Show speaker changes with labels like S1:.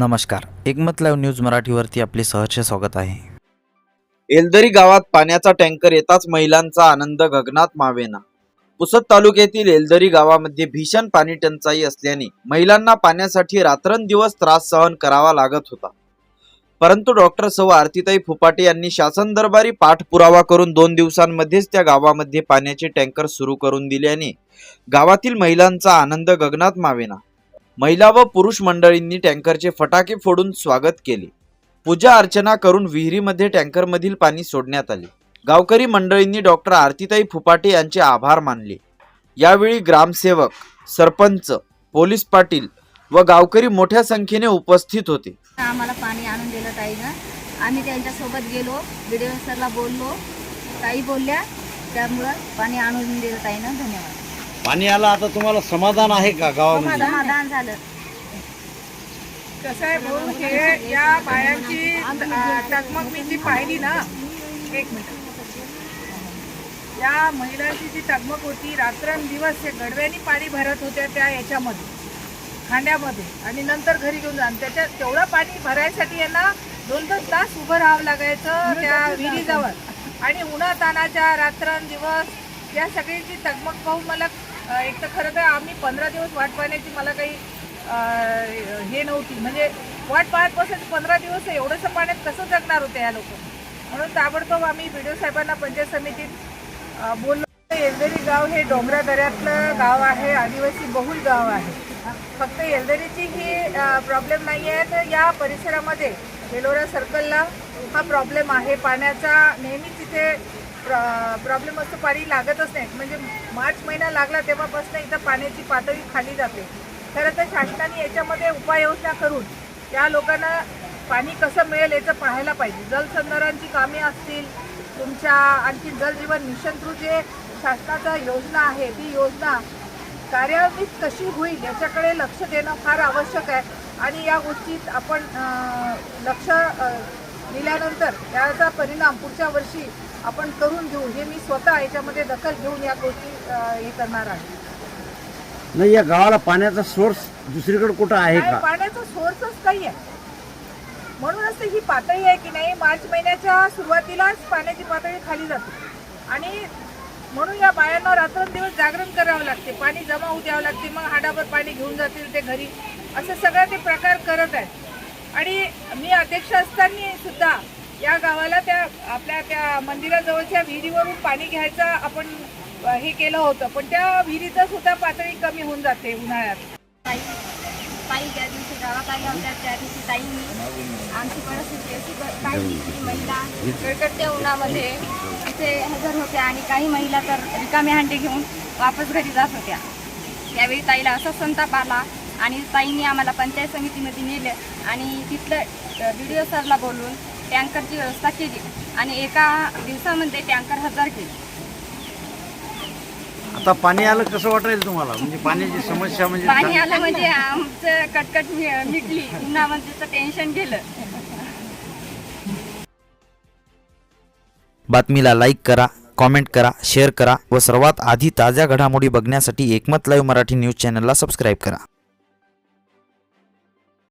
S1: नमस्कार. एकमत live news मराठीवरती आपले सहर्ष स्वागत आहे.
S2: एलदरी गावात पाण्याचा टँकर येताच महिलांचा आनंद गगनात मावेना. पुसद तालुक्यातील एलदरी गावामध्ये भीषण पाणी टंचाई असल्याने महिलांना पाण्यासाठी रात्रंदिवस त्रास सहन करावा लागत होता. परंतु डॉक्टर सौ आरतीताई फुपाटे यांनी शासन दरबारी पाठपुरावा करून दोन दिवसांमध्येच त्या गावामध्ये पाण्याचे टँकर सुरू करून दिल्याने गावातील महिलांचा आनंद गगनात मावेना. महिला व पुरुष मंडळींनी टँकरचे फटाके फोडून स्वागत केले. पूजा अर्चना करून विहिरीमध्ये टँकरमधील पाणी सोडण्यात आले. गावकरी मंडळींनी डॉक्टर आरतीताई फुपाटे यांचे आभार मानले. यावेळी ग्रामसेवक सरपंच पोलीस पाटील व गावकरी मोठ्या संख्येने उपस्थित होते.
S3: आम्हाला पाणी आणून दिलं ताईनं. आम्ही त्यांच्यासोबत गेलो व्हिडिओ सरला बोललो. ताई बोलल्या त्यामुळं पाणी आणून दिलं ताईनं. धन्यवाद.
S4: पाणी आलं आता तुम्हाला समाधान आहे का गावामध्ये?
S3: समाधान झालं.
S5: कसं आहे भाऊ हे या बायांची टकमक मी जी पाहिली ना एक मिनिट. या महिलांची जी टकमक होती रात्रंदिवस हे गडव्यानी पाणी भरत होत्या त्या याच्यामध्ये खांड्यामध्ये आणि नंतर घरी घेऊन जा. त्याच्यात तेवढं पाणी भरायसाठी यांना दोन दोन तास उभं राहावं लागायचं त्या विहिरीजवळ. आणि उन्हा तानाच्या रात्रंदिवस या सगळ्यांची तगमग पाहून मला एक तर खरं तर आम्ही पंधरा दिवस वाट पाहण्याची मला काही हे नव्हती. म्हणजे वाट पाहत बसायचं पंधरा दिवस एवढंसं पाण्यात कसं जगणार होते या लोक? म्हणून ताबडतोब आम्ही व्हिडिओ साहेबांना पंचायत समितीत बोललो. येलदरी गाव हे डोंगरा दऱ्यातलं गाव आहे आदिवासी बहुल गाव आहे. फक्त येलदरीची ही प्रॉब्लेम नाही आहे. तर या परिसरामध्ये बेलोरा सर्कलला हा प्रॉब्लेम आहे. पाण्याचा नेहमीच तिथे प्रॉब्लेम असतो पाणी लागतच नाही. म्हणजे मार्च महिना लागला तेव्हापासून इथं पाण्याची पातळी खाली जाते. खरं तर शासनाने याच्यामध्ये उपाययोजना करून त्या लोकांना पाणी कसं मिळेल याचं पाहायला पाहिजे. जलसंधारांची कामे असतील तुमच्या आणखी जल जीवन मिशन थ्रू जे शासनाचा योजना आहे ती योजना कार्यान्वित कशी होईल याच्याकडे लक्ष देणं फार आवश्यक आहे. आणि या गोष्टीत आपण लक्ष दिल्यानंतर याचा परिणाम पुढच्या वर्षी आपण करून घेऊ. हे मी स्वतः याच्यामध्ये दखल घेऊन या गोष्टी हे करणार आहे.
S4: नाही या गावाला पाण्याचा सोर्स दुसरीकडे कुठं आहे का?
S5: पाण्याचा सोर्सच काही आहे. म्हणूनच ही पातळी आहे की नाही मार्च महिन्याच्या सुरुवातीलाच पाण्याची पातळी खाली जाते. आणि म्हणून या बायांना रात्रंदिवस जागरण करावं लागते. पाणी जमा होऊ द्यावं लागते. मग हाडाभर पाणी घेऊन जातील ते घरी. असं सगळं ते प्रकार करत आहेत. आणि मी अध्यक्ष असताना सुद्धा या गावाला त्या आपल्या त्या मंदिराजवळच्या विहिरीवरून पाणी घ्यायचं आपण हे केलं होतं. पण त्या विहिरीचं सुद्धा पातळी कमी होऊन जाते उन्हाळ्यात.
S3: ताई ताई ज्या दिवशी होत्या त्या दिवशी ताईंनी आमची परिस्थिती अशी ब- पाहिली की महिला कडकडत्या उन्हामध्ये इथे हजर होत्या आणि काही महिला तर रिकामे हांडे घेऊन वापस घरी जात होत्या. त्यावेळी ताईला असा संताप आला आणि ताईंनी आम्हाला पंचायत समितीमध्ये नेलं आणि तिथलं बी डी ओ सरला बोलून टँकरची व्यवस्था केली आणि एका दिवसामध्ये टँकर हजार केले
S4: आता पाणी आलं कसं वाटेल तुम्हाला? म्हणजे पाण्याची समस्या
S3: पाणी
S4: म्हणजे
S3: आलं म्हणजे आमचं कटकट मि- मिटली. उन्हामध्येचं टेन्शन गेलं.
S1: बातमीला लाईक करा कॉमेंट करा शेअर करा व सर्वात आधी ताज्या घडामोडी बघण्यासाठी एकमत लाईव्ह मराठी न्यूज चॅनलला सबस्क्राईब करा.